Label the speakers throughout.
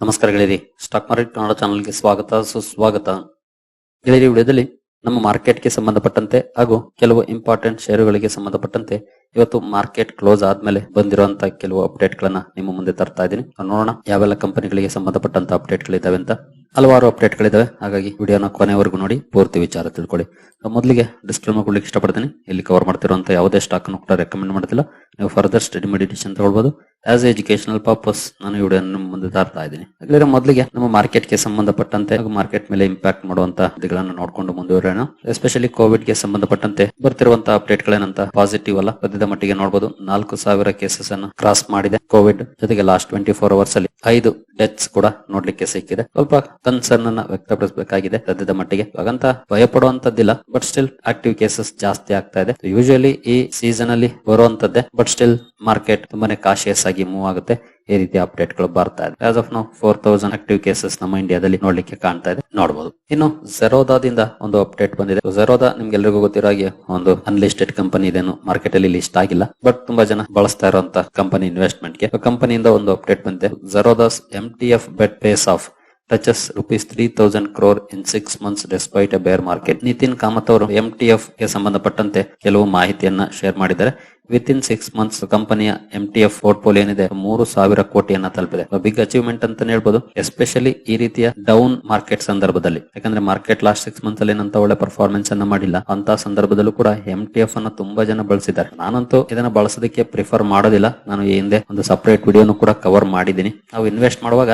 Speaker 1: ನಮಸ್ಕಾರ ಗೆಳೆಯರಿ. Stock market Kannada ಚಾನಲ್ಗೆ ಸ್ವಾಗತ, ಸುಸ್ವಾಗತ. ಗೆಳೆಯರಿ ವಿಡಿಯೋದಲ್ಲಿ ನಮ್ಮ ಮಾರ್ಕೆಟ್ಗೆ ಸಂಬಂಧಪಟ್ಟಂತೆ ಹಾಗೂ ಕೆಲವು ಇಂಪಾರ್ಟೆಂಟ್ ಷೇರುಗಳಿಗೆ ಸಂಬಂಧಪಟ್ಟಂತೆ ಇವತ್ತು ಮಾರ್ಕೆಟ್ ಕ್ಲೋಸ್ ಆದ್ಮೇಲೆ ಬಂದಿರುವಂತಹ ಕೆಲವು ಅಪ್ಡೇಟ್ ಗಳನ್ನ ನಿಮ್ಮ ಮುಂದೆ ತರ್ತಾ ಇದ್ದೀನಿ. ನೋಡೋಣ ಯಾವೆಲ್ಲ ಕಂಪನಿಗಳಿಗೆ ಸಂಬಂಧಪಟ್ಟಂತ ಅಪ್ಡೇಟ್ ಗಳಿದಾವೆ ಅಂತ. ಹಲವಾರು ಅಪ್ಡೇಟ್ ಗಳಿದಾವೆ ಹಾಗಾಗಿ ವಿಡಿಯೋನ ಕೊನೆವರೆಗೂ ನೋಡಿ, ಪೂರ್ತಿ ವಿಚಾರ ತಿಳ್ಕೊಳ್ಳಿ. ಮೊದಲಿಗೆ ಡಿಸ್ಕ್ಲೇಮರ್ ಕೊಡ್ಲಿಕ್ಕೆ ಇಷ್ಟಪಡ್ತೀನಿ. ಇಲ್ಲಿ ಕವರ್ ಮಾಡ್ತಿರುವಂತಹ ಯಾವುದೇ ಸ್ಟಾಕ್ ಕೂಡ ರೆಕಮೆಂಡ್ ಮಾಡ್ತಿಲ್ಲ. ನೀವು ಫರ್ದರ್ ಸ್ಟಡಿ ಮೆಡಿಟೇಷನ್ ತಗೊಳ್ಬಹುದು ಆಸ್ ಎಜುಕೇಶನಲ್ ಪರ್ಪಸ್ ನಾನು ವಿಡಿಯೋ ಮುಂದೆ ತರ್ತಾ ಇದ್ದೀನಿ. ಹಾಗಾದ್ರೆ ಮೊದಲಿಗೆ ನಮ್ಮ ಮಾರ್ಕೆಟ್ಗೆ ಸಂಬಂಧಪಟ್ಟಂತೆ ಮಾರ್ಕೆಟ್ ಮೇಲೆ ಇಂಪ್ಯಾಕ್ಟ್ ಮಾಡುವಂತ ಇದುಗಳನ್ನು ನೋಡ್ಕೊಂಡು ಮುಂದುವರೋಣ ಎಸ್ಪೆಷಲಿ ಕೋವಿಡ್ಗೆ ಸಂಬಂಧಪಟ್ಟಂತೆ ಬರ್ತಿರುವಂತಹ ಅಪ್ಡೇಟ್ ಗಳೇನಂತ ಪಾಸಿಟಿವ್ ಅಲ್ಲ. ಸದ್ಯದ ಮಟ್ಟಿಗೆ ನೋಡಬಹುದು ನಾಲ್ಕು ಸಾವಿರ ಕೇಸಸ್ ಅನ್ನು ಕ್ರಾಸ್ ಮಾಡಿದೆ ಕೋವಿಡ್ ಜೊತೆಗೆ ಲಾಸ್ಟ್ ಟ್ವೆಂಟಿ ಫೋರ್ ಅವರ್ಸ್ ಅಲ್ಲಿ ಐದು ಡೆತ್ಸ್ ಕೂಡ ನೋಡ್ಲಿಕ್ಕೆ ಸಿಕ್ಕಿದೆ. ಸ್ವಲ್ಪ ಕನ್ಸರ್ನ್ ಅನ್ನ ವ್ಯಕ್ತಪಡಿಸಬೇಕಾಗಿದೆ ಸದ್ಯದ ಮಟ್ಟಿಗೆ. ಹಾಗಂತ ಭಯ ಪಡುವಂತದ್ದಿಲ್ಲ ಬಟ್ ಸ್ಟಿಲ್ ಆಕ್ಟಿವ್ ಕೇಸಸ್ ಜಾಸ್ತಿ ಆಗ್ತಾ ಇದೆ. ಯೂಶುವಲಿ ಈ ಸೀಸನ್ ಅಲ್ಲಿ ಬರುವಂತದ್ದೇ ಬಟ್ ಸ್ಟಿಲ್ ಮಾರ್ಕೆಟ್ ತುಂಬಾನೇ ಕಾಶಿಯಸ್ ಆಗಿ ಮೂವ್ ಆಗುತ್ತೆ. ಈ ರೀತಿ ಅಪ್ಡೇಟ್ಗಳು ಬರ್ತಾ ಇದೆ. As of now four thousand active cases ನಮ್ಮ ಇಂಡಿಯಾದಲ್ಲಿ ನೋಡ್ಲಿಕ್ಕೆ ಕಾಣ್ತಾ ಇದೆ. ನೋಡಬಹುದು ಇನ್ನು ಜೆರೋದಾದಿಂದ ಒಂದು ಅಪ್ಡೇಟ್ ಬಂದಿದೆ. ಜೆರೋದಾ ನಿಮ್ಗೆಲ್ರಿಗೂ ಗೊತ್ತಿರೋ ಹಾಗೆ ಒಂದು ಅನ್ಲಿಸ್ಟೆಡ್ ಕಂಪನಿ ಇದೇನು ಮಾರ್ಕೆಟ್ ಅಲ್ಲಿ ಲಿಸ್ಟ್ ಆಗಿಲ್ಲ. ಬಟ್ ತುಂಬಾ ಜನ ಬಳಸ್ತಾ ಇರುವಂತ ಕಂಪನಿ ಇನ್ವೆಸ್ಟ್ಮೆಂಟ್ಗೆ. ಕಂಪನಿಯಿಂದ ಒಂದು ಅಪ್ಡೇಟ್ ಬಂದಿದೆ. Zerodha's M T F bet pace of touches rupees three thousand crore in six months despite a bear market Nitin Kamath ಅವರು ಎಂಟಿಎಫ್ಗೆ ಸಂಬಂಧಪಟ್ಟಂತೆ ಕೆಲವು ಮಾಹಿತಿಯನ್ನ ಶೇರ್ ಮಾಡಿದ್ದಾರೆ. ವಿತ್ ಇನ್ ಸಿಕ್ಸ್ ಮಂತ್ಸ್ ಕಂಪನಿಯ ಎಂಟಿಎಫ್ ಪೋರ್ಟ್ಫೋಲಿಯೋ ಏನಿದೆ, ಮೂರು ಸಾವಿರ ಕೋಟಿಯನ್ನ ತಲುಪಿದೆ. ಬಿಗ್ ಅಚೀವ್ಮೆಂಟ್ ಅಂತ ಹೇಳ್ಬೋದು. ಎಸ್ಪೆಷಲಿ ಈ ರೀತಿಯ ಡೌನ್ ಮಾರ್ಕೆಟ್ ಸಂದರ್ಭದಲ್ಲಿ. ಯಾಕಂದ್ರೆ ಮಾರ್ಕೆಟ್ ಲಾಸ್ಟ್ ಸಿಕ್ಸ್ ಮಂತ್ ಅಲ್ಲಿ ಏನಂತ ಒಳ್ಳೆ ಪರ್ಫಾರ್ಮೆನ್ಸ್ ಅನ್ನ ಮಾಡಿಲ್ಲ. ಅಂತ ಸಂದರ್ಭದಲ್ಲೂ ಕೂಡ ಎಂಟಿಎಫ್ ಅನ್ನ ತುಂಬಾ ಜನ ಬಳಸಿದ್ದಾರೆ. ನಾನಂತೂ ಇದನ್ನ ಬಳಸೋದಕ್ಕೆ ಪ್ರಿಫರ್ ಮಾಡೋದಿಲ್ಲ. ನಾನು ಈ ಹಿಂದೆ ಒಂದು ಸಪರೇಟ್ ವಿಡಿಯೋನು ಕೂಡ ಕವರ್ ಮಾಡಿದ್ದೀನಿ. ನಾವು ಇನ್ವೆಸ್ಟ್ ಮಾಡುವಾಗ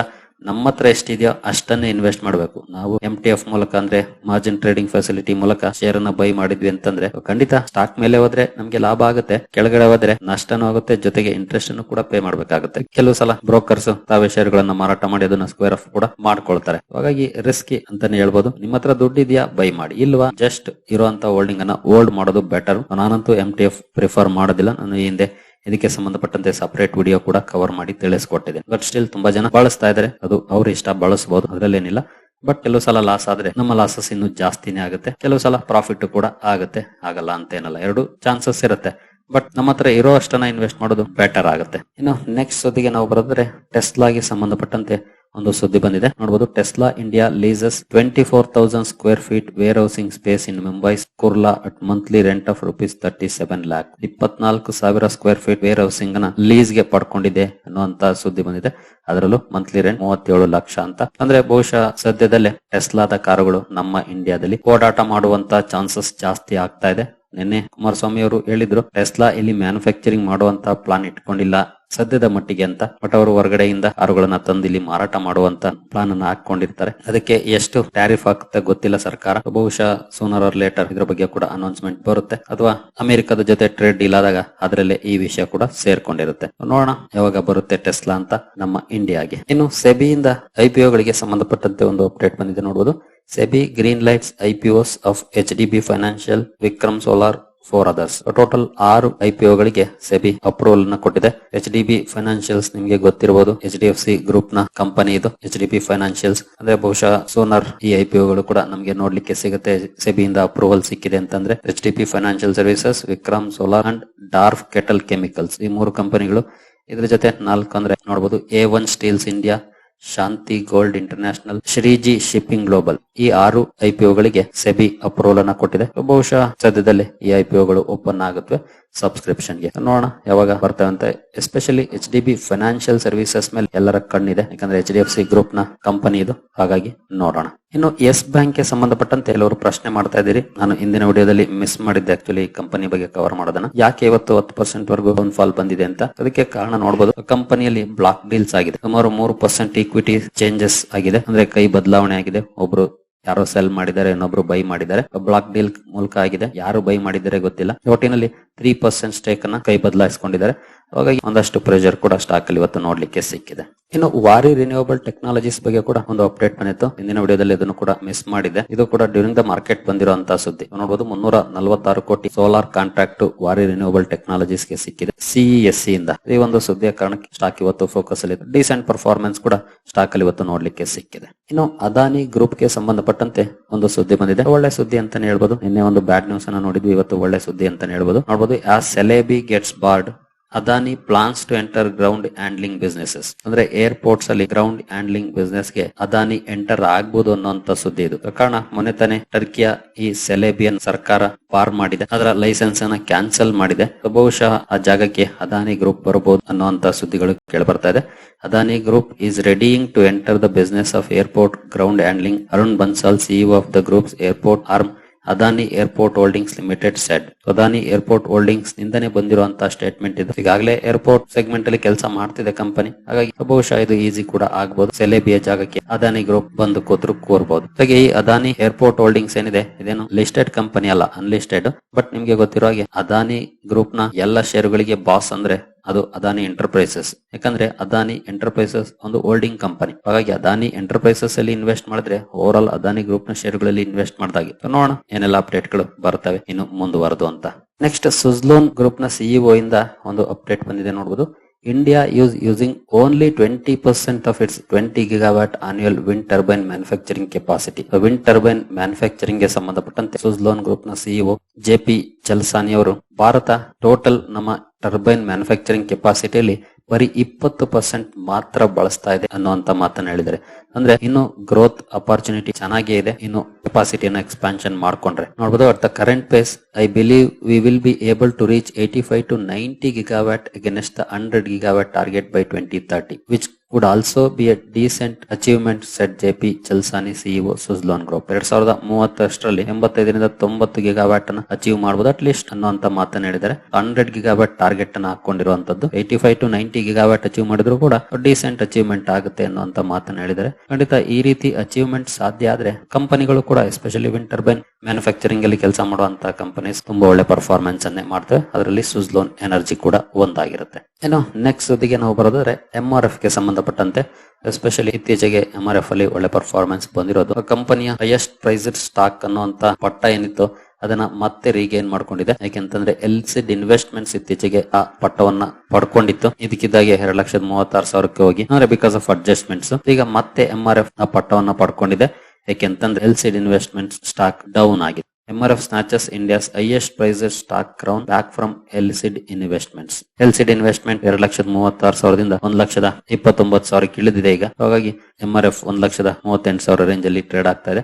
Speaker 1: ನಮ್ಮ ಹತ್ರ ಎಷ್ಟಿದೆಯೋ ಅಷ್ಟನ್ನೇ ಇನ್ವೆಸ್ಟ್ ಮಾಡಬೇಕು. ನಾವು ಎಂ ಟಿ ಎಫ್ ಮೂಲಕ ಅಂದ್ರೆ ಮಾರ್ಜಿನ್ ಟ್ರೇಡಿಂಗ್ ಫೆಸಿಲಿಟಿ ಮೂಲಕ ಶೇರ್ ಅನ್ನ ಬೈ ಮಾಡಿದ್ವಿ ಅಂತಂದ್ರೆ, ಖಂಡಿತ ಸ್ಟಾಕ್ ಮೇಲೆ ಹೋದ್ರೆ ನಮ್ಗೆ ಲಾಭ ಆಗುತ್ತೆ, ಕೆಳಗಡೆ ಹೋದ್ರೆ ನಷ್ಟನೂ ಆಗುತ್ತೆ, ಜೊತೆಗೆ ಇಂಟ್ರೆಸ್ಟ್ ಅನ್ನು ಕೂಡ ಪೇ ಮಾಡಬೇಕಾಗುತ್ತೆ. ಕೆಲವು ಸಲ ಬ್ರೋಕರ್ಸ್ ತಾವೇ ಶೇರ್ಗಳನ್ನ ಮಾರಾಟ ಮಾಡಿ ಅದನ್ನ ಸ್ಕ್ವೇರ್ ಆಫ್ ಕೂಡ ಮಾಡ್ಕೊಳ್ತಾರೆ. ಹಾಗಾಗಿ ರಿಸ್ಕಿ ಅಂತಾನೆ ಹೇಳ್ಬೋದು. ನಿಮ್ಮ ಹತ್ರ ದುಡ್ಡು ಇದೆಯಾ ಬೈ ಮಾಡಿ. ಇಲ್ವಾ ಜಸ್ಟ್ ಇರುವಂತ ಹೋಲ್ಡಿಂಗ್ ಅನ್ನ ಹೋಲ್ಡ್ ಮಾಡೋದು ಬೆಟರ್ ನಾನಂತೂ ಎಂ ಟಿ ಎಫ್ ಪ್ರಿಫರ್ ಮಾಡೋದಿಲ್ಲ. ನಾನು ಈ ಹಿಂದೆ ಇದಕ್ಕೆ ಸಂಬಂಧಪಟ್ಟಂತೆ ಸಪರೇಟ್ ವಿಡಿಯೋ ಕೂಡ ಕವರ್ ಮಾಡಿ ತಿಳಿಸ್ಕೊಟ್ಟಿದೆ ಬಟ್ ಸ್ಟಿಲ್ ತುಂಬಾ ಜನ ಬಳಸ್ತಾ ಇದ್ದಾರೆ. ಅದು ಅವ್ರ ಇಷ್ಟ ಬಳಸಬಹುದು ಅದ್ರಲ್ಲೇನಿಲ್ಲ. ಬಟ್ ಕೆಲವು ಸಲ ಲಾಸ್ ಆದ್ರೆ ನಮ್ಮ ಲಾಸಸ್ ಇನ್ನು ಜಾಸ್ತಿನೇ ಆಗುತ್ತೆ. ಕೆಲವು ಸಲ ಪ್ರಾಫಿಟ್ ಕೂಡ ಆಗುತ್ತೆ. ಆಗಲ್ಲ ಅಂತ ಏನಲ್ಲ ಎರಡು ಚಾನ್ಸಸ್ ಇರುತ್ತೆ. ಬಟ್ ನಮ್ಮ ಹತ್ರ ಇರೋ ಅಷ್ಟನ್ನ ಇನ್ವೆಸ್ಟ್ ಮಾಡೋದು ಬೆಟರ್ ಆಗುತ್ತೆ. ಇನ್ನು ನೆಕ್ಸ್ಟ್ ಸುದ್ದಿಗೆ ನಾವು ಬರೆದ್ರೆ ಟೆಸ್ಲಾಗೆ ಸಂಬಂಧಪಟ್ಟಂತೆ ಒಂದು ಸುದ್ದಿ ಬಂದಿದೆ. ನೋಡಬಹುದು Tesla India leases twenty four thousand square feet warehousing space in Mumbai Kurla at monthly rent of rupees thirty seven lakh ಇಪ್ಪತ್ನಾಲ್ಕು ಸಾವಿರ ಸ್ಕ್ವೇರ್ ಫೀಟ್ ವೇರ್ ಹೌಸಿಂಗ್ನ ಲೀಸ್ಗೆ ಪಡ್ಕೊಂಡಿದೆ ಅನ್ನುವಂತ ಸುದ್ದಿ ಬಂದಿದೆ. ಅದರಲ್ಲೂ ಮಂತ್ಲಿ ರೆಂಟ್ ಮೂವತ್ತೇಳು ಲಕ್ಷ ಅಂತ. ಅಂದ್ರೆ ಬಹುಶಃ ಸದ್ಯದಲ್ಲೇ ಟೆಸ್ಲಾದ ಕಾರುಗಳು ನಮ್ಮ ಇಂಡಿಯಾದಲ್ಲಿ ಓಡಾಟ ಮಾಡುವಂತ ಚಾನ್ಸಸ್ ಜಾಸ್ತಿ ಆಗ್ತಾ ಇದೆ. ನಿನ್ನೆ ಕುಮಾರಸ್ವಾಮಿ ಅವರು ಹೇಳಿದ್ರು ಟೆಸ್ಲಾ ಇಲ್ಲಿ ಮ್ಯಾನುಫ್ಯಾಕ್ಚರಿಂಗ್ ಮಾಡುವಂತ ಪ್ಲಾನ್ ಇಟ್ಕೊಂಡಿಲ್ಲ. ಸದ್ಯದ ಮಟ್ಟಿಗೆ ಅಂತ ಬಟ್ ಅವರು ಹೊರಗಡೆಯಿಂದ ಆರುಗಳನ್ನ ತಂದು ಇಲ್ಲಿ ಮಾರಾಟ ಮಾಡುವಂತ ಪ್ಲಾನ್ ಅನ್ನ ಹಾಕೊಂಡಿರ್ತಾರೆ ಅದಕ್ಕೆ ಎಷ್ಟು ಟ್ಯಾರಿಫ್ ಆಗುತ್ತೆ ಗೊತ್ತಿಲ್ಲ ಸರ್ಕಾರ. ಬಹುಶಃ ಸೋನರ್ ಆರ್ ಲೇಟರ್ ಇದ್ರ ಬಗ್ಗೆ ಕೂಡ ಅನೌನ್ಸ್ಮೆಂಟ್ ಬರುತ್ತೆ. ಅಥವಾ ಅಮೆರಿಕದ ಜೊತೆ ಟ್ರೇಡ್ ಡೀಲ್ ಆದಾಗ ಅದರಲ್ಲೇ ಈ ವಿಷಯ ಕೂಡ ಸೇರ್ಕೊಂಡಿರುತ್ತೆ. ನೋಡೋಣ, ಯಾವಾಗ ಬರುತ್ತೆ ಟೆಸ್ಲಾ ಅಂತ ನಮ್ಮ ಇಂಡಿಯಾಗೆ ಇನ್ನು ಸೆಬಿಯಿಂದ ಐಪಿಒಗಳಿಗೆ ಸಂಬಂಧಪಟ್ಟಂತೆ ಒಂದು ಅಪ್ಡೇಟ್ ಬಂದಿದೆ ನೋಡಬಹುದು SEBI green lights IPOs of H D B Financial Vikram Solar four others total ಆರು ಐಪಿಒಗಳಿಗೆ ಸೆಬಿ ಅಪ್ರೂವಲ್ ಅನ್ನ ಕೊಟ್ಟಿದೆ ಎಚ್ ಡಿ ಬಿ ಫೈನಾನ್ಷಿಯಲ್ಸ್ ನಿಮಗೆ ಗೊತ್ತಿರಬಹುದು. ಎಚ್ ಡಿ ಎಫ್ ಸಿ ಗ್ರೂಪ್ನ ಕಂಪನಿ ಇದು. ಎಚ್ ಡಿ ಬಿ ಫೈನಾನ್ಷಿಯಲ್ಸ್ ಅಂದ್ರೆ ಬಹುಶಃ ಸೋನರ್ ಈ ಐಪಿಒಗಳು ಕೂಡ ನಮಗೆ ನೋಡ್ಲಿಕ್ಕೆ ಸಿಗುತ್ತೆ. ಸೆಬಿಯಿಂದ ಅಪ್ರೂವಲ್ ಸಿಕ್ಕಿದೆ ಅಂತಂದ್ರೆ H D P Financial Services Vikram Solar and Dorf Ketal Chemicals ಈ ಮೂರು ಕಂಪನಿಗಳು ಇದ್ರ ಜೊತೆ ನಾಲ್ಕು ಅಂದ್ರೆ ನೋಡಬಹುದು A one Steels India Shanti Gold International Shreeji Shipping Global ಈ ಆರು ಐಪಿಒಗಳಿಗೆ ಸೆಬಿ ಅಪ್ರೂವಲ್ ಅನ್ನ ಕೊಟ್ಟಿದೆ. ಬಹುಶಃ ಸದ್ಯದಲ್ಲಿ ಈ ಐಪಿಒಗಳು ಓಪನ್ ಆಗುತ್ತವೆ. ಸಬ್ಸ್ಕ್ರಿಪ್ಷನ್ಗೆ ನೋಡೋಣ, ಯಾವಾಗ ಬರ್ತವೆ ಅಂತ especially H D B Financial Services ಮೇಲೆ ಎಲ್ಲರ ಕಣ್ಣಿದೆ. ಯಾಕಂದ್ರೆ ಎಚ್ ಡಿ ಎಫ್ ಸಿ ಗ್ರೂಪ್ನ ಕಂಪನಿ ಇದು. ಹಾಗಾಗಿ ನೋಡೋಣ. ಇನ್ನು ಎಸ್ ಬ್ಯಾಂಕ್ಗೆ ಸಂಬಂಧಪಟ್ಟಂತೆ ಎಲ್ಲರೂ ಪ್ರಶ್ನೆ ಮಾಡ್ತಾ ಇದ್ದೀರಿ. ನಾನು ಇಂದಿನ ವಿಡಿಯೋದಲ್ಲಿ ಮಿಸ್ ಮಾಡಿದ್ದೆ ಆಕ್ಚುಲಿ ಕಂಪನಿ ಬಗ್ಗೆ ಕವರ್ ಮಾಡೋದನ್ನ. ಯಾಕೆ ಇವತ್ತು ಹತ್ತು ಪರ್ಸೆಂಟ್ ವರೆಗೂ ಒಂದು ಫಾಲ್ ಬಂದಿದೆ ಅಂತ? ಅದಕ್ಕೆ ಕಾರಣ ನೋಡಬಹುದು ಕಂಪನಿಯಲ್ಲಿ ಬ್ಲಾಕ್ ಡೀಲ್ಸ್ ಆಗಿದೆ. ಸುಮಾರು ಮೂರು ಪರ್ಸೆಂಟ್ ಈಕ್ವಿಟಿ ಚೇಂಜಸ್ ಆಗಿದೆ. ಅಂದ್ರೆ ಕೈ ಬದಲಾವಣೆ ಆಗಿದೆ. ಒಬ್ರು ಯಾರೋ ಸೆಲ್ ಮಾಡಿದ್ದಾರೆ, ಇನ್ನೊಬ್ರು ಬೈ ಮಾಡಿದ್ದಾರೆ. ಬ್ಲಾಕ್ ಡೀಲ್ ಮೂಲಕ ಆಗಿದೆ. ಯಾರು ಬೈ ಮಾಡಿದ್ದಾರೆ ಗೊತ್ತಿಲ್ಲ. ಒಟ್ಟಿನಲ್ಲಿ ತ್ರೀ ಪರ್ಸೆಂಟ್ ಸ್ಟೇಕ್ ಅನ್ನ ಕೈ ಬದಲಾಯಿಸಿಕೊಂಡಿದ್ದಾರೆ. ಹಾಗಾಗಿ ಒಂದಷ್ಟು ಪ್ರೆಷರ್ ಕೂಡ ಸ್ಟಾಕ್ ಅಲ್ಲಿ ಇವತ್ತು ನೋಡ್ಲಿಕ್ಕೆ ಸಿಕ್ಕಿದೆ. ಇನ್ನು ವಾರಿ ರಿನ್ಯೂವಬಲ್ ಟೆಕ್ನಾಲಜೀಸ್ ಬಗ್ಗೆ ಕೂಡ ಒಂದು ಅಪ್ಡೇಟ್ ಬಂದಿತ್ತು. ಇಂದಿನ ವಿಡಿಯೋದಲ್ಲಿ ಇದನ್ನು ಕೂಡ ಮಿಸ್ ಮಾಡಿದೆ. ಇದು ಕೂಡ ಡ್ಯೂರಿಂಗ್ ದ ಮಾರ್ಕೆಟ್ ಬಂದಿರುವಂತಹ ಸುದ್ದಿ. ನೋಡಬಹುದು ಮುನ್ನೂರ ನಲವತ್ತಾರು ಕೋಟಿ ಸೋಲಾರ್ ಕಾಂಟ್ರಾಕ್ಟ್ ವಾರಿ ರಿನ್ಯೂವಬಲ್ ಟೆಕ್ನಾಲಜೀಸ್ಗೆ ಸಿಕ್ಕಿದೆ. ಸಿಇಎಸ್ಸಿ ಇಂದ. ಈ ಒಂದು ಸುದ್ದಿಯ ಕಾರಣಕ್ಕೆ ಸ್ಟಾಕ್ ಇವತ್ತು ಫೋಕಸ್ ಅಲ್ಲಿ ಡಿಸೆಂಟ್ ಪರ್ಫಾರ್ಮೆನ್ಸ್ ಕೂಡ ಸ್ಟಾಕ್ ಅಲ್ಲಿ ಇವತ್ತು ನೋಡ್ಲಿಕ್ಕೆ ಸಿಕ್ಕಿದೆ. ಇನ್ನು ಅದಾನಿ ಗ್ರೂಪ್ಗೆ ಸಂಬಂಧಪಟ್ಟಂತೆ ಒಂದು ಸುದ್ದಿ ಬಂದಿದೆ. ಒಳ್ಳೆ ಸುದ್ದಿ ಅಂತಾನೆ ಹೇಳ್ಬೋದು. ನಿನ್ನೆ ಒಂದು ಬ್ಯಾಡ್ ನ್ಯೂಸ್ ಅನ್ನ ನೋಡಿದ್ವಿ. ಇವತ್ತು ಒಳ್ಳೆ ಸುದ್ದಿ ಅಂತಾನೆ ಹೇಳ್ಬೋದು. ನೋಡಬಹುದು ಆ Celebi gets barred Adani plans to enter ground handling businesses ಅಂದ್ರೆ ಏರ್ಪೋರ್ಟ್ಸ್ ಅಲ್ಲಿ ಗ್ರೌಂಡ್ ಹ್ಯಾಂಡ್ಲಿಂಗ್ ಬಿಸ್ನೆಸ್ಗೆ ಅದಾನಿ ಎಂಟರ್ ಆಗ್ಬಹುದು ಅನ್ನೋಂತ ಸುದ್ದಿ ಇದು. ಕಾರಣ, ಮೊನ್ನೆ ತಾನೆ ಟರ್ಕಿಯ ಈ ಸೆಲೆಬಿಯನ್ ಸರ್ಕಾರ ಪಾರ್ ಮಾಡಿದೆ. ಅದರ ಲೈಸೆನ್ಸ್ ಅನ್ನ ಕ್ಯಾನ್ಸಲ್ ಮಾಡಿದೆ. ಬಹುಶಃ ಆ ಜಾಗಕ್ಕೆ ಅದಾನಿ ಗ್ರೂಪ್ ಬರಬಹುದು ಅನ್ನುವಂತ ಸುದ್ದಿಗಳು ಕೇಳಿ ಬರ್ತಾ ಇದೆ. Adani group is readying to enter the business of airport ground handling Arun Bansal CEO of the group's airport arm Adani Airport Holdings Limited said Adani Airport Holdings ನಿಂದನೆ ಬಂದಿರುವಂತಹ ಸ್ಟೇಟ್ಮೆಂಟ್ ಇದು. ಈಗಾಗಲೇ ಏರ್ಪೋರ್ಟ್ ಸೆಗ್ಮೆಂಟ್ ಅಲ್ಲಿ ಕೆಲಸ ಮಾಡ್ತಿದೆ company ಹಾಗಾಗಿ ಬಹುಶಃ ಇದು ಈಸಿ ಕೂಡ ಆಗಬಹುದು ಸೆಲೆಬಿಯ ಜಾಗಕ್ಕೆ ಅದಾನಿ ಗ್ರೂಪ್ ಬಂದು ಕೂತ್ರು ಕೋರ್ಬಹುದು ಹಾಗೆ ಈ ಅದಾನಿ ಏರ್ಪೋರ್ಟ್ ಹೋಲ್ಡಿಂಗ್ಸ್ ಏನಿದೆ? ಇದೇನು ಲಿಸ್ಟೆಡ್ ಕಂಪನಿ ಅಲ್ಲ ಅನ್ಲಿಸ್ಟೆಡ್ ಬಟ್ ನಿಮ್ಗೆ ಗೊತ್ತಿರೋ ಹಾಗೆ ಅದಾನಿ ಗ್ರೂಪ್ನ ಎಲ್ಲ ಶೇರುಗಳಿಗೆ ಬಾಸ್ ಅಂದ್ರೆ ಅದು ಅದಾನಿ ಎಂಟರ್ಪ್ರೈಸಸ್ ಯಾಕಂದ್ರೆ ಅದಾನಿ ಎಂಟರ್ಪ್ರೈಸಸ್ ಒಂದು ಹೋಲ್ಡಿಂಗ್ ಕಂಪನಿ ಹಾಗಾಗಿ ಅದಾನಿ ಎಂಟರ್ಪ್ರೈಸಸ್ ಅಲ್ಲಿ ಇನ್ವೆಸ್ಟ್ ಮಾಡಿದ್ರೆ ಓವರ್ ಆಲ್ ಅದಾನಿ ಗ್ರೂಪ್ನ ಶೇರ್ಗಳಲ್ಲಿ ಇನ್ವೆಸ್ಟ್ ಮಾಡಿದಾಗೆ ನೋಡೋಣ ಏನೆಲ್ಲ ಅಪ್ಡೇಟ್ಗಳು ಬರ್ತವೆ ಇನ್ನು ಮುಂದುವರೆದು ಅಂತ. ನೆಕ್ಸ್ಟ್ ಸುಜ್ಲೋನ್ ಗ್ರೂಪ್ನ ಸಿಇಒ ಇಂದ ಒಂದು ಅಪ್ಡೇಟ್ ಬಂದಿದೆ ನೋಡಬಹುದು use using only twenty percent of its twenty gigawatt annual wind turbine manufacturing capacity wind turbine ಮ್ಯಾನುಫ್ಯಾಕ್ಚರಿಂಗ್ಗೆ ಸಂಬಂಧಪಟ್ಟಂತೆ ಸುಜ್ಲೋನ್ ಗ್ರೂಪ್ನ ಸಿಇಒ ಜೆ ಪಿ ಚಲ್ಸಾನಿ ಅವರು, ಭಾರತ ಟೋಟಲ್ ನಮ್ಮ ಟರ್ಬೈನ್ ಮ್ಯಾನುಫ್ಯಾಕ್ಚರಿಂಗ್ ಕೆಪಾಸಿಟಿಯಲ್ಲಿ ಬರೀ ಇಪ್ಪತ್ತು ಪರ್ಸೆಂಟ್ ಮಾತ್ರ ಬಳಸ್ತಾ ಇದೆ ಅನ್ನುವಂತ ಮಾತನ್ನ ಹೇಳಿದರೆ ಅಂದ್ರೆ ಇನ್ನು ಗ್ರೋತ್ ಅಪಾರ್ಚುನಿಟಿ ಚೆನ್ನಾಗೇ ಇದೆ. ಇನ್ನು ಕೆಪಾಸಿಟಿಯನ್ನು ಎಕ್ಸ್ಪಾನ್ಷನ್ ಮಾಡ್ಕೊಂಡ್ರೆ. ನೋಡಬಹುದು at the current pace I believe we will be able to reach eighty five to ninety gigawatt against the hundred gigawatt target by twenty thirty which would also be a decent achievement said J P Chalasani CEO Suzlon group ಎರಡ್ ಸಾವಿರದ ಮೂವತ್ತಷ್ಟರಲ್ಲಿ ಎಂಬತ್ತೈದರಿಂದ ತೊಂಬತ್ತು gigawatt ಅನ್ನು achieve ಮಾಡಬಹುದು at least ಅನ್ನುವಂತ ಮಾತನ್ನ ಹೇಳಿದ್ದಾರೆ. Hundred gigawatt target ಅನ್ನು ಹಾಕೊಂಡಿರುವಂತದ್ದು eighty five to ninety gigawatt achieve ಮಾಡಿದ್ರು ಕೂಡ ಡೀಸೆಂಟ್ ಅಚೀವ್ಮೆಂಟ್ ಆಗುತ್ತೆ ಅನ್ನುವಂತ ಮಾತನ್ನ ಹೇಳಿದ್ದಾರೆ. ಖಂಡಿತ ಈ ರೀತಿ ಅಚೀವ್ಮೆಂಟ್ ಸಾಧ್ಯ ಆದ್ರೆ ಕಂಪನಿಗಳು ಕೂಡ ಎಸ್ಪೆಷಲಿ ವಿಂಡ್ ಟರ್ಬೈನ್ ಮ್ಯಾನುಫ್ಯಾಕ್ಚರಿಂಗ್ ಅಲ್ಲಿ ಕೆಲಸ ಮಾಡುವಂತಹ ಕಂಪನೀಸ್ ತುಂಬಾ ಒಳ್ಳೆ ಪರ್ಫಾರ್ಮೆನ್ಸ್ ಅನ್ನೇ ಮಾಡ್ತವೆ. ಅದರಲ್ಲಿ ಸುಜ್ಲೋನ್ ಎನರ್ಜಿ ಕೂಡ ಒಂದಾಗಿರುತ್ತೆ. ಏನೋ ನೆಕ್ಸ್ಟ್ ನಾವು ಬರೋದಾದ್ರೆ ಎಂ ಆರ್ ಎಫ್ಗೆ ಸಂಬಂಧಪಟ್ಟಂತೆ ಎಸ್ಪೆಷಲಿ ಇತ್ತೀಚೆಗೆ ಎಂ ಎಫ್ ಅಲ್ಲಿ ಒಳ್ಳೆ ಪರ್ಫಾರ್ಮೆನ್ಸ್ ಬಂದಿರೋದು. ಕಂಪನಿಯ ಹೈಯೆಸ್ಟ್ ಪ್ರೈಸ್ಡ್ ಸ್ಟಾಕ್ ಅನ್ನುವಂತ ಪಟ್ಟ ಏನಿತ್ತು, ಅದನ್ನ ಮತ್ತೆ ರೀಗೇನ್ ಮಾಡ್ಕೊಂಡಿದೆ. ಯಾಕೆಂತಂದ್ರೆ ಎಲ್ಸಿಡ್ ಇನ್ವೆಸ್ಟ್ಮೆಂಟ್ಸ್ ಇತ್ತೀಚೆಗೆ ಆ ಪಟ್ಟವನ್ನ ಪಡ್ಕೊಂಡಿತ್ತು. ಇದಕ್ಕಿದ್ದಾಗೆ ಎರಡು ಲಕ್ಷದ ಮೂವತ್ತಾರು ಸಾವಿರಕ್ಕೆ ಹೋಗಿ, ಅಂದ್ರೆ ಬಿಕಾಸ್ ಆಫ್ ಅಡ್ಜಸ್ಟ್ಮೆಂಟ್ಸ್ ಈಗ ಮತ್ತೆ ಎಂ ಎಫ್ ಆ ಪಟ್ಟವನ್ನ ಪಡ್ಕೊಂಡಿದೆ. ಯಾಕೆಂತಂದ್ರೆ ಎಲ್ಸಿಡ್ ಇನ್ವೆಸ್ಟ್ಮೆಂಟ್ ಸ್ಟಾಕ್ ಡೌನ್ ಆಗಿದೆ. MRF snatches India's highest prices stock crown back from LCD investments. LCD investment ಎರಡು ಲಕ್ಷದ ಮೂವತ್ತಾರು ಸಾವಿರದಿಂದ ಒಂದ್ ಲಕ್ಷದ ಇಪ್ಪತ್ತೊಂಬತ್ತು ಸಾವಿರಕ್ಕೆ ಇಳಿದಿದೆ ಈಗ. ಹಾಗಾಗಿ ಎಂಆರ್ ಎಫ್ ಒಂದ್ ಲಕ್ಷದ ಮೂವತ್ತೆಂಟು ಸಾವಿರ ರೇಂಜ್ ಅಲ್ಲಿ ಟ್ರೇಡ್ ಆಗ್ತಾ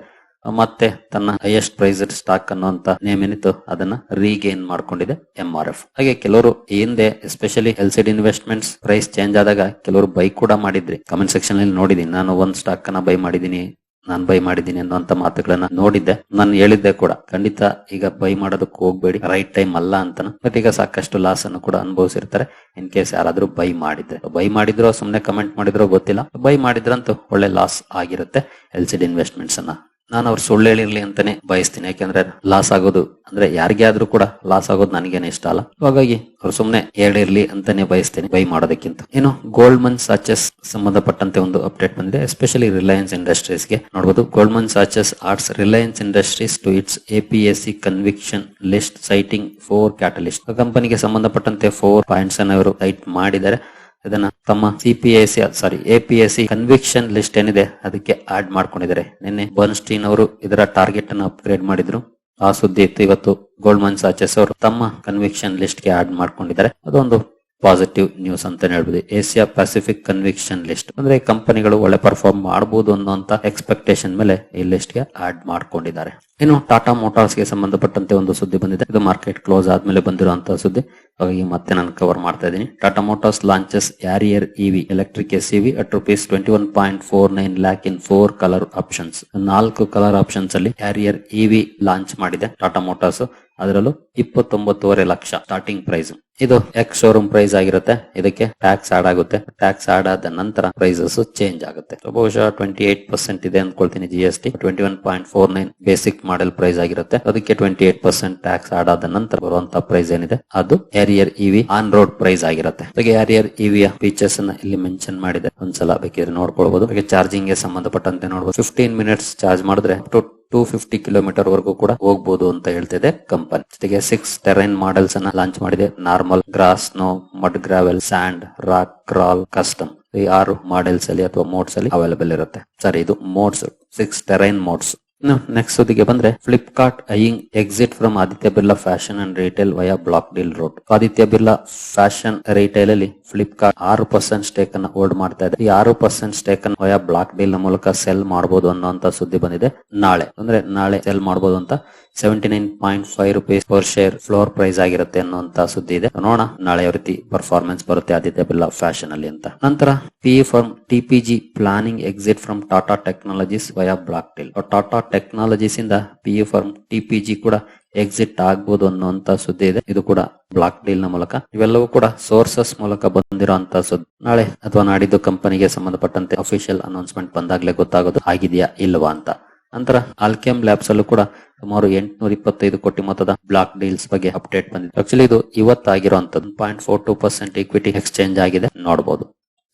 Speaker 1: ಮತ್ತೆ ತನ್ನ ಹೈಯೆಸ್ಟ್ ಪ್ರೈಸ್ಡ್ ಸ್ಟಾಕ್ ಅನ್ನುವಂತ ನೇಮ್ ಏನಿತ್ತು ಅದನ್ನ ರೀಗೇನ್ ಮಾಡ್ಕೊಂಡಿದೆ ಎಂ ಆರ್ ಎಫ್ ಹಾಗೆ ಕೆಲವರು ಹಿಂದೆ especially Elcid investments price change ಆದಾಗ ಕೆಲವರು ಬೈ ಕೂಡ ಮಾಡಿದ್ರಿ. ಕಮೆಂಟ್ ಸೆಕ್ಷನ್ ಅಲ್ಲಿ ನೋಡಿದೀನಿ ನಾನು ಒಂದ್ ಸ್ಟಾಕ್ ಅನ್ನ ಬೈ ಮಾಡಿದೀನಿ ನಾನ್ ಬೈ ಮಾಡಿದ್ದೀನಿ ಅನ್ನುವಂತ ಮಾತುಗಳನ್ನ ನೋಡಿದ್ದೆ. ನಾನು ಹೇಳಿದ್ದೆ ಕೂಡ, ಖಂಡಿತ ಈಗ ಬೈ ಮಾಡೋದಕ್ಕೆ ಹೋಗ್ಬೇಡಿ ರೈಟ್ ಟೈಮ್ ಅಲ್ಲ ಅಂತ ಮತ್ತೆ ಈಗ ಸಾಕಷ್ಟು ಲಾಸ್ ಅನ್ನು ಕೂಡ ಅನುಭವಿಸಿರ್ತಾರೆ. ಇನ್ ಕೇಸ್ ಯಾರಾದ್ರೂ ಬೈ ಮಾಡಿದ್ರೆ. ಬೈ ಮಾಡಿದ್ರೋ, ಸುಮ್ನೆ ಕಮೆಂಟ್ ಮಾಡಿದ್ರೋ ಗೊತ್ತಿಲ್ಲ. ಬೈ ಮಾಡಿದ್ರಂತೂ ಒಳ್ಳೆ ಲಾಸ್ ಆಗಿರುತ್ತೆ. ಎಲ್ ಸಿ ಡಿ ಇನ್ವೆಸ್ಟ್ಮೆಂಟ್ಸ್ ಅನ್ನ ನಾನು ಅವ್ರು ಸುಳ್ಳು ಹೇಳಿರ್ಲಿ ಅಂತಾನೆ ಬಯಸ್ತೀನಿ. ಯಾಕಂದ್ರೆ ಲಾಸ್ ಆಗೋದು ಅಂದ್ರೆ ಯಾರಿಗೆ ಆದ್ರೂ ಕೂಡ ಲಾಸ್ ಆಗೋದು ನನಗೇನೆ ಇಷ್ಟ ಅಲ್ಲ. ಹಾಗಾಗಿ ಅವ್ರು ಸುಮ್ನೆ ಹೇಳಿರ್ಲಿ ಅಂತಾನೆ ಬಯಸ್ತೀನಿ, ಬೈ ಮಾಡೋದಕ್ಕಿಂತ. ಇನ್ನು ಗೋಲ್ಡ್ಮನ್ ಸಾಚಸ್ ಸಂಬಂಧಪಟ್ಟಂತೆ ಒಂದು ಅಪ್ಡೇಟ್ ಬಂದಿದೆ. ಎಸ್ಪೆಷಲಿ ರಿಲಯನ್ಸ್ ಇಂಡಸ್ಟ್ರೀಸ್ಗೆ ನೋಡಬಹುದು Goldman Sachs adds Reliance Industries to its APSC conviction list citing four catalyst ಕಂಪನಿಗೆ ಸಂಬಂಧಪಟ್ಟಂತೆ ಫೋರ್ ಪಾಯಿಂಟ್ಸ್ ಅನ್ನು ಅವರು ಸೈಟ್ ಮಾಡಿದ್ದಾರೆ. ಇದನ್ನ ತಮ್ಮ C P S C sorry A P S C conviction list ಏನಿದೆ, ಅದಕ್ಕೆ ಆಡ್ ಮಾಡ್ಕೊಂಡಿದ್ದಾರೆ. ನಿನ್ನೆ ಬರ್ನ್ಸ್ಟೀನ್ ಅವರು ಇದರ ಟಾರ್ಗೆಟ್ ಅನ್ನು ಅಪ್ಗ್ರೇಡ್ ಮಾಡಿದ್ರು. ಆ ಸುದ್ದಿ ಇತ್ತು ಇವತ್ತು ಗೋಲ್ಡ್ಮನ್ ಸಾಚಸ್ ಅವರು ತಮ್ಮ ಕನ್ವಿಕ್ಷನ್ ಲಿಸ್ಟ್ಗೆ ಆಡ್ ಮಾಡ್ಕೊಂಡಿದ್ದಾರೆ. ಅದೊಂದು ಪಾಸಿಟಿವ್ ನ್ಯೂಸ್ ಅಂತ ಹೇಳ್ಬೋದು. ಏಷ್ಯಾ ಪೆಸಿಫಿಕ್ ಕನ್ವಿಕ್ಷನ್ ಲಿಸ್ಟ್ ಅಂದ್ರೆ ಕಂಪನಿಗಳು ಒಳ್ಳೆ ಪರ್ಫಾರ್ಮ್ ಮಾಡಬಹುದು ಅನ್ನುವಂತ ಎಕ್ಸ್ಪೆಕ್ಟೇಷನ್ ಮೇಲೆ ಈ ಲಿಸ್ಟ್ಗೆ ಆಡ್ ಮಾಡ್ಕೊಂಡಿದ್ದಾರೆ. ಇನ್ನು ಟಾಟಾ ಮೋಟಾರ್ಸ್ಗೆ ಸಂಬಂಧಪಟ್ಟಂತೆ ಒಂದು ಸುದ್ದಿ ಬಂದಿದೆ. ಇದು ಮಾರ್ಕೆಟ್ ಕ್ಲೋಸ್ ಆದ್ಮೇಲೆ ಬಂದಿರುವಂತಹ ಸುದ್ದಿ. ಹಾಗಾಗಿ ಮತ್ತೆ ನಾನು ಕವರ್ ಮಾಡ್ತಾ ಇದ್ದೀನಿ. Tata Motors launches Harrier EV electric S EV at rupees twenty one point four nine lakh in four colour options ನಾಲ್ಕು ಕಲರ್ ಆಪ್ಷನ್ಸ್ ಅಲ್ಲಿ ಯಾರಿಯರ್ ಇವಿ ಲಾಂಚ್ ಮಾಡಿದೆ ಟಾಟಾ ಮೋಟಾರ್ಸ್ ಅದರಲ್ಲೂ ಇಪ್ಪತ್ತೊಂಬತ್ತುವರೆ ಲಕ್ಷ ಸ್ಟಾರ್ಟಿಂಗ್ ಪ್ರೈಸ್ ಇದು ಎಕ್ಸ್ ಶೋರೂಮ್ ಪ್ರೈಸ್ ಆಗಿರುತ್ತೆ. ಇದಕ್ಕೆ tax add ಆಗುತ್ತೆ. ಟ್ಯಾಕ್ಸ್ ಆಡ್ ಆದ ನಂತರ ಪ್ರೈಸಸ್ ಚೇಂಜ್ ಆಗುತ್ತೆ. ಬಹುಶಃ ಟ್ವೆಂಟಿ ಏಟ್ ಪರ್ಸೆಂಟ್ ಇದೆ ಅನ್ಕೊಳ್ತೀನಿ G S T twenty one point four nine basic model price ಆಗಿರುತ್ತೆ. ಅದಕ್ಕೆ twenty eight percent tax add ಆದ ನಂತರ ಬರುವಂತ ಪ್ರೈಸ್ ಏನಿದೆ? ಅದು Harrier EV on road price ಆಗಿರುತ್ತೆ. ಹಾಗೆ ಏರಿಯರ್ ಇವಿಯ ಫೀಚರ್ಸ್ ಅನ್ನ ಇಲ್ಲಿ ಮೆನ್ಷನ್ ಮಾಡಿದೆ. ಒಂದ್ಸಲ ಬೇಕಿದ್ರೆ ನೋಡ್ಕೊಳ್ಬಹುದು ಹಾಗೆ ಚಾರ್ಜಿಂಗ್ಗೆ ಸಂಬಂಧಪಟ್ಟಂತೆ ನೋಡಬಹುದು ಫಿಫ್ಟೀನ್ ಮಿನಿಟ್ಸ್ ಚಾರ್ಜ್ ಮಾಡಿದ್ರೆ ಟು ಟೂ ಫಿಫ್ಟಿ ಕಿಲೋಮೀಟರ್ ವರೆಗೂ ಕೂಡ ಹೋಗಬಹುದು ಅಂತ ಹೇಳ್ತಿದೆ ಕಂಪನಿ ಜೊತೆಗೆ ಸಿಕ್ಸ್ ಟೆರೈನ್ ಮಾಡೆಲ್ಸ್ ಅನ್ನ ಲಾಂಚ್ ಮಾಡಿದೆ. Normal grass snow mud gravel sand rock crawl custom ಈ ಆರು ಮಾಡೆಲ್ಸ್ ಅಲ್ಲಿ ಅಥವಾ ಮೋಡ್ಸ್ ಅಲ್ಲಿ ಅವೈಲೇಬಲ್ ಇರುತ್ತೆ. ಸರಿ, ಇದು ಮೋಡ್ಸ್ ಸಿಕ್ಸ್ ಟೆರೈನ್ ಮೋಡ್ಸ್ ಇನ್ನು ನೆಕ್ಸ್ಟ್ ಸುದ್ದಿಗೆ ಬಂದ್ರೆ Flipkart eyeing exit from Aditya Birla fashion and retail via block deal road Aditya Birla fashion retail ಅಲ್ಲಿ ಫ್ಲಿಪ್ಕಾರ್ಟ್ ಆರು ಪರ್ಸೆಂಟ್ ಸ್ಟೇಕ್ ಅನ್ನ ಹೋಲ್ಡ್ ಮಾಡ್ತಾ ಇದೆ. ಈ ಆರು ಪರ್ಸೆಂಟ್ ಸ್ಟೇಕ್ ಅನ್ನು ವಯಾ ಬ್ಲಾಕ್ ಡೀಲ್ನ ಮೂಲಕ ಸೆಲ್ ಮಾಡಬಹುದು ಅನ್ನೋ ಸುದ್ದಿ ಬಂದಿದೆ ನಾಳೆ. ಅಂದ್ರೆ ನಾಳೆ ಸೆಲ್ ಮಾಡಬಹುದು ಅಂತ seventy nine point five rupees per share floor price ಆಗಿರುತ್ತೆ ಅನ್ನುವಂತ ಸುದ್ದಿ ಇದೆ. ನೋಡೋಣ ನಾಳೆ ಯಾವ ರೀತಿ ಪರ್ಫಾರ್ಮೆನ್ಸ್ ಬರುತ್ತೆ ಆದಿತ್ಯ ಬಿರ್ಲಾ ಫ್ಯಾಷನ್ ಅಲ್ಲಿ ಅಂತ. ನಂತರ P firm TPG planning exit from Tata technologies via block deal Tata technologies ಇಂದ ಪಿ ಫಾರ್ಮ್ ಟಿಪಿಜಿ ಕೂಡ ಎಕ್ಸಿಟ್ ಆಗ್ಬೋದು ಅನ್ನುವಂತ ಸುದ್ದಿ ಇದೆ. ಇದು ಕೂಡ ಬ್ಲಾಕ್ ಡೀಲ್ನ ಮೂಲಕ. ಇವೆಲ್ಲವೂ ಕೂಡ ಸೋರ್ಸಸ್ ಮೂಲಕ ಬಂದಿರುವಂತ ಸುದ್ದಿ. ನಾಳೆ ಅಥವಾ ನಾಡಿದ್ದು ಕಂಪನಿಗೆ ಸಂಬಂಧಪಟ್ಟಂತೆ ಅಫಿಷಿಯಲ್ ಅನೌನ್ಸ್ಮೆಂಟ್ ಬಂದಾಗಲೇ ಗೊತ್ತಾಗೋದು, ಆಗಿದೆಯಾ ಇಲ್ವಾ ಅಂತ. ನಂತರ ಆಲ್ಕೆಮ್ ಲ್ಯಾಬ್ಸ್ ಅಲ್ಲೂ ಕೂಡ ಸುಮಾರು ಎಂಟುನೂರ ಇಪ್ಪತ್ತೈದು ಕೋಟಿ ಮೊತ್ತದ ಬ್ಲಾಕ್ ಡೀಲ್ಸ್ ಬಗ್ಗೆ ಅಪ್ಡೇಟ್ ಬಂದಿದೆ. ಆಕ್ಚುಲಿ ಇದು ಇವತ್ತಾಗಿರುವಂತದ್ದು point four two percent equity exchange ಆಗಿದೆ. ನೋಡಬಹುದು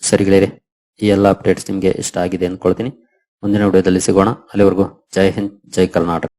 Speaker 1: ಸರಿಗಳಿರಿ ಈ ಎಲ್ಲ ಅಪ್ಡೇಟ್ಸ್ ನಿಮ್ಗೆ ಇಷ್ಟ ಆಗಿದೆ ಅನ್ಕೊಳ್ತೀನಿ. ಮುಂದಿನ ವಿಡಿಯೋದಲ್ಲಿ ಸಿಗೋಣ. ಅಲ್ಲಿವರೆಗೂ ಜೈ ಹಿಂದ್, ಜೈ ಕರ್ನಾಟಕ.